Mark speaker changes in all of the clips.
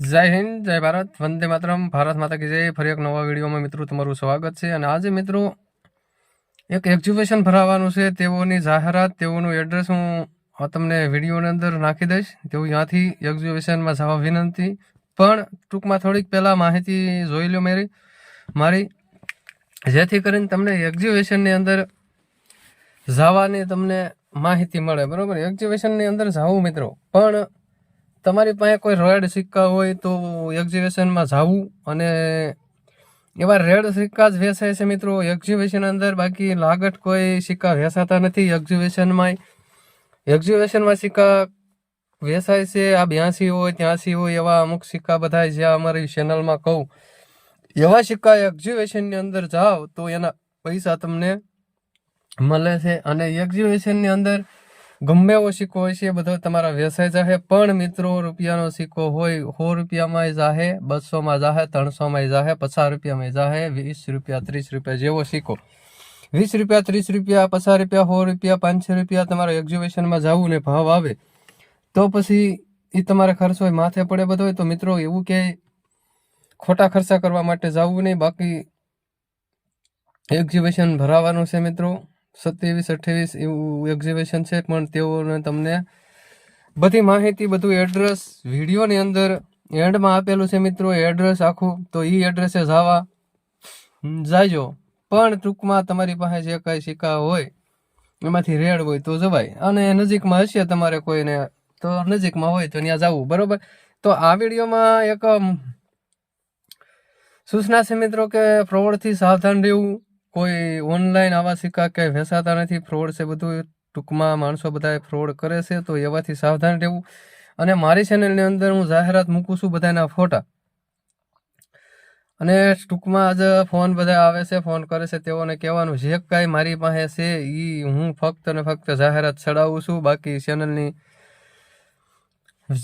Speaker 1: જય હિન્દ, જય ભારત. વંદે માતરમ. ભારત માતા કી જય. ફરી એક નવા વિડીયોમાં મિત્રો તમારું સ્વાગત છે. અને આજે મિત્રો એક એક્ઝિબિશન ભરાવાનું છે. તેઓની જાહેરાત, તેઓનું એડ્રેસ હું તમને વિડીયોની અંદર નાખી દઈશ. તેવું ત્યાંથી એક્ઝિબિશનમાં જવા વિનંતી. પણ ટૂંકમાં થોડીક પહેલાં માહિતી જોઈ લો મારી મારી. જેથી કરીને તમને એક્ઝિબિશનની અંદર જવાની તમને માહિતી મળે. બરાબર? એક્ઝિબિશનની અંદર જાવું મિત્રો. પણ તમારી પાસે કોઈ રેડ સિક્કા હોય તો એક્ઝિબિશનમાં જવું અને એવા રેડ સિક્કા જ વેચાય છે મિત્રો. એક્ઝિબિશન અંદર બાકી લાગત કોઈ સિક્કા વેચાતા નથી એક્ઝિબિશનમાં એક્ઝિબિશનમાં સિક્કા વેચાય છે, આ બ્યાસી હોય, ત્યાંસી હોય એવા અમુક સિક્કા બધા જ્યાં અમારી ચેનલમાં કહું. એવા સિક્કા એક્ઝિબિશનની અંદર જાઓ તો એના પૈસા તમને મળે છે અને એક્ઝિબિશનની અંદર ગમે એવો સિક્કો હોય છે, એ બધો તમારા વ્યવસાય જાહે. પણ મિત્રો, રૂપિયાનો સિક્કો હોય, સો રૂપિયામાં જાહે બસોમાં જાહે, ત્રણસોમાં જાહે, પચાસ રૂપિયામાં જાહે, વીસ રૂપિયા, ત્રીસ રૂપિયા જેવો સિક્કો. વીસ રૂપિયા, ત્રીસ રૂપિયા, પચાસ રૂપિયા, સો રૂપિયા પાંચસો રૂપિયા તમારે એક્ઝિબિશનમાં જવું ને ભાવ આવે. તો પછી એ તમારે ખર્ચ હોય, માથે પડે બધો હોય, તો મિત્રો એવું કે ખોટા ખર્ચા કરવા માટે જવું નહીં, બાકી એક્ઝિબિશન ભરાવાનું છે મિત્રો. સત્યાવીસ, અઠ્યાવીસ એવું એક્ઝિબિશન છે, પણ તેઓને તમને બધી માહિતી, બધું એડ્રેસ વિડીયોની અંદર એન્ડમાં આપેલું છે મિત્રો એડ્રેસ આખું. તો એ એડ્રેસે જવા જાજો. પણ ટૂંકમાં તમારી પાસે જે કાંઈ સિક્કા હોય, એમાંથી રેડ હોય તો જવાય. અને નજીકમાં હશે તમારે કોઈને, તો નજીકમાં હોય તો ત્યાં જવું, બરાબર? તો આ વિડીયોમાં એક સૂચના છે મિત્રો કે પ્રવળથી સાવધાન રહેવું કોઈ ઓનલાઈન આવા સિક્કા કે વેચાતા નથી, ફ્રોડ છે બધું, ટૂંકમાં માણસો બધા ફ્રોડ કરે છે, તો એવાથી સાવધાન રહેવું. અને મારી ચેનલની અંદર હું જાહેરાત મૂકું છું બધાના ફોટા. અને ટૂંકમાં આજે ફોન બધા આવે છે, ફોન કરે છે, તેઓને કહેવાનું, જે કાંઈ મારી પાસે છે એ હું ફક્ત ને ફક્ત જાહેરાત ચડાવું છું, બાકી ચેનલની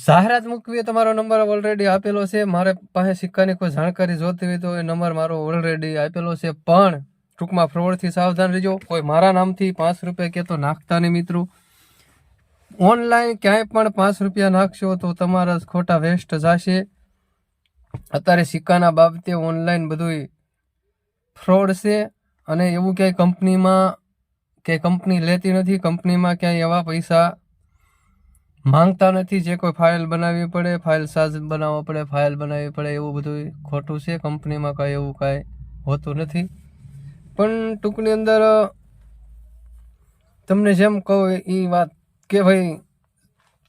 Speaker 1: જાહેરાત મૂકવી તમારો નંબર ઓલરેડી આપેલો છે. મારે પાસે સિક્કાની કોઈ જાણકારી જોતી હોય તો એ નંબર મારો ઓલરેડી આપેલો છે, પણ ટૂંકમાં ફ્રોડથી સાવધાન રહેજો. કોઈ મારા નામથી પાંચ રૂપિયા કે તો નાખતા નહીં મિત્રો. ઓનલાઈન ક્યાંય પણ પાંચ રૂપિયા નાખશો તો તમારા ખોટા વેસ્ટ જશે. અત્યારે સિક્કાના બાબતે ઓનલાઈન બધું ફ્રોડ છે અને એવું ક્યાંય કંપનીમાં કે કંપની લેતી નથી, કંપનીમાં ક્યાંય એવા પૈસા માંગતા નથી જે કોઈ ફાઇલ બનાવવી પડે, ફાઇલ સાજ બનાવવા પડે, ફાઇલ બનાવવી પડે એવું બધું ખોટું છે. કંપનીમાં કાંઈ એવું કાંઈ હોતું નથી. પણ ટૂંકની અંદર તમને જેમ કહો એ વાત કે ભાઈ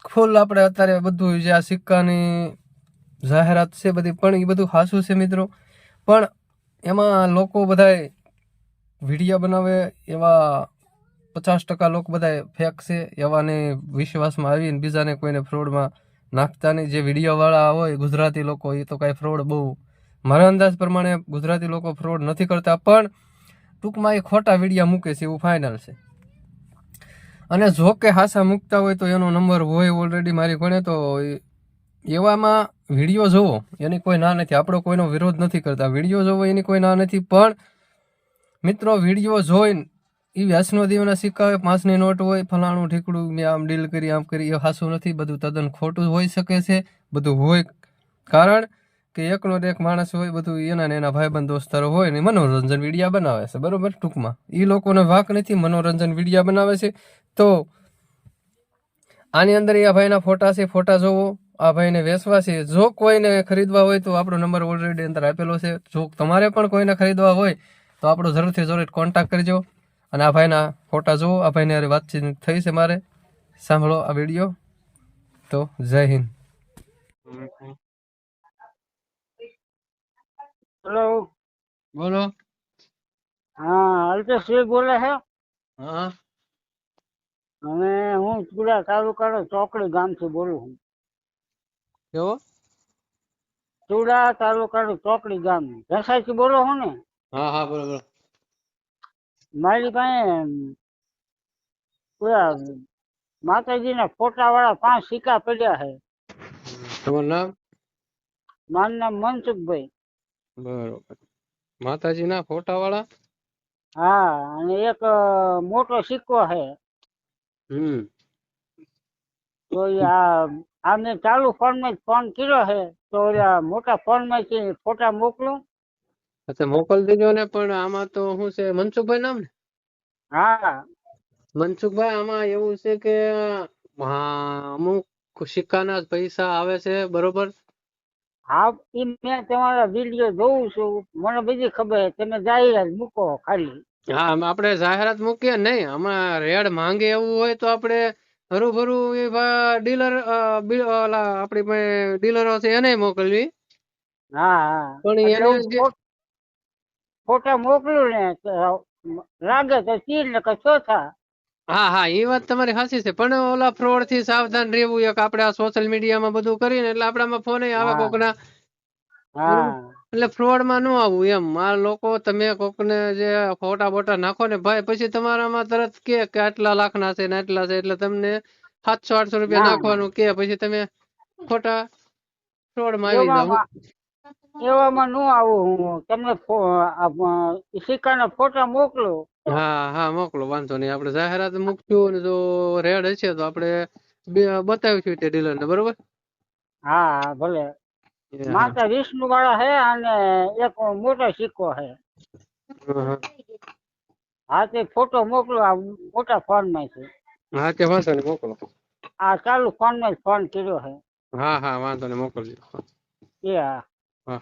Speaker 1: ફૂલ આપણે અત્યારે બધું જે આ સિક્કાની જાહેરાત છે બધી, પણ એ બધું હાસું છે મિત્રો. પણ એમાં લોકો બધાય વિડીયા બનાવે એવા પચાસ ટકા લોકો બધા ફેક છે, એવાને વિશ્વાસમાં આવીને બીજાને કોઈને ફ્રોડમાં નાખતા નહીં. જે વિડીયોવાળા હોય ગુજરાતી લોકો, એ તો કાંઈ ફ્રોડ બહુ, મારા અંદાજ પ્રમાણે ગુજરાતી લોકો ફ્રોડ નથી કરતા. પણ ટૂંકમાં એ ખોટા વીડિયો મૂકે છે, એવું ફાઇનલ છે. અને જો કે હાસા મૂકતા હોય તો એનો નંબર હોય ઓલરેડી મારી કોને તો એવામાં વીડિયો જોવો, એની કોઈ ના નથી. આપણો કોઈનો વિરોધ નથી કરતા. વીડિયો જોવો, એની કોઈ ના નથી. પણ મિત્રો, વીડિયો જોઈને એ વ્યાસનો દીવના સિક્કા પાંચની નોટ હોય, ફલાણું ઠીકડું મેં આમ ડીલ કરી, આમ કરી, એ હાસું નથી. બધું તદ્દન ખોટું હોઈ શકે છે. બધું હોય કારણ કે એકનો એક માણસ હોય, બધું એના ને એના ભાઈબંધ દોસ્તારો હોય ને મનોરંજન વિડીયા બનાવે છે, બરોબર? ટૂંકમાં. એ લોકોને વાક નથી, મનોરંજન વિડીયા બનાવે છે. તો આની અંદર આ ભાઈના ફોટા છે, ફોટા જોવો. આ ભાઈને વેચવા છે. જો કોઈને ખરીદવા હોય તો આપણો નંબર ઓલરેડી અંદર આપેલો છે. જો તમારે પણ કોઈને ખરીદવા હોય તો આપણો જરૂરથી જરૂર કોન્ટેક્ટ કરજો. અને આ ભાઈના ફોટા જુઓ આ ભાઈને અરે વાતચીત થઈ છે મારે. સાંભળો આ વીડિયો. તો જય હિન્દ.
Speaker 2: હેલો
Speaker 1: બોલો.
Speaker 2: હા અલ્પેશભાઈ બોલે છે
Speaker 1: હા.
Speaker 2: અને હું ચુડા તાલુકાનો ચોકડી ગામથી બોલું છું.
Speaker 1: કેવો?
Speaker 2: ચુડા તાલુકાનું ચોકડી ગામ. થી બોલો છો ને?
Speaker 1: હા હા બરોબર
Speaker 2: મારી પાસે માતાજીના ફોટા વાળા પાંચ સિક્કા પડ્યા છે.
Speaker 1: તમારું નામ?
Speaker 2: મારું નામ મનસુખભાઈ.
Speaker 1: બરોબર. માતાજીના ફોટા વાળા
Speaker 2: હા અને એક મોટો સિક્કો છે.
Speaker 1: હમ.
Speaker 2: તો આ આ ચાલુ ફોનમાં ફોન કર્યો છે. તો મોટા ફોનમાંથી ફોટા મોકલો.
Speaker 1: અચ્છા મોકલી દેજો ને પણ આમાં તો શું છે મનસુખભાઈ નામ ને?
Speaker 2: હા.
Speaker 1: મનસુખભાઈ આમાં એવું છે કે અમુક સિક્કાના પૈસા આવે છે બરોબર?
Speaker 2: હા એ મેં તમારા વીડિયો જોઉં છું. મને બધી ખબર તમે જાહેરાત મૂકો ખાલી.
Speaker 1: હા આપણે જાહેરાત મૂકીએ નહીં. આમાં રેડ માંગે એવું હોય તો આપણે હરુભરું એ ડીલર ઓલા આપણી ડીલરો છે એને મોકલવી.
Speaker 2: હા
Speaker 1: પણ એને
Speaker 2: ફોટા મોકલું ને લાગે તો ચીર ને કે ચોથા.
Speaker 1: હા હા એ વાત તમારી સાચી છે. પણ ઓલા ફ્રોડથી સાવધાન રહેવું એક આપણે આ સોશિયલ મીડિયામાં બધું કરીને એટલે આપણામાં ફોન આવે કોકના.
Speaker 2: હા.
Speaker 1: એટલે ફ્રોડમાં ન આવવું એમ. આ લોકો તમે કોકને જે ફોટા બોટા નાખો ને ભાઈ પછી તમારામાં તરત કે કે આટલા લાખના છે ને આટલા છે એટલે તમને સાતસો આઠસો રૂપિયા નાખવાનું કે પછી તમે ખોટા ફ્રોડમાં આવી. જાવ
Speaker 2: એવામાં એવામાં આવું. હું તમને સિક્કાના ફોટા મોકલું.
Speaker 1: હા હા મોકલો વાંધો નહીં. આપણે જાહેરાત મૂકશું અને જો રેડ હશે તો આપણે બતાવીશું તે ડીલર ને બરોબર?
Speaker 2: હા ભલે. માતા વિષ્ણુ વાળા હે અને એક મોટો સિક્કો હે.
Speaker 1: હા,
Speaker 2: તે ફોટો મોકલો આ મોટા ફોનમાંથી
Speaker 1: હા તે વાંધો નહીં મોકલો.
Speaker 2: આ ચાલુ ફોનમાં ફોન કર્યો હે.
Speaker 1: હા હા વાંધો નહીં મોકલજો.
Speaker 2: એ હા.
Speaker 1: હા.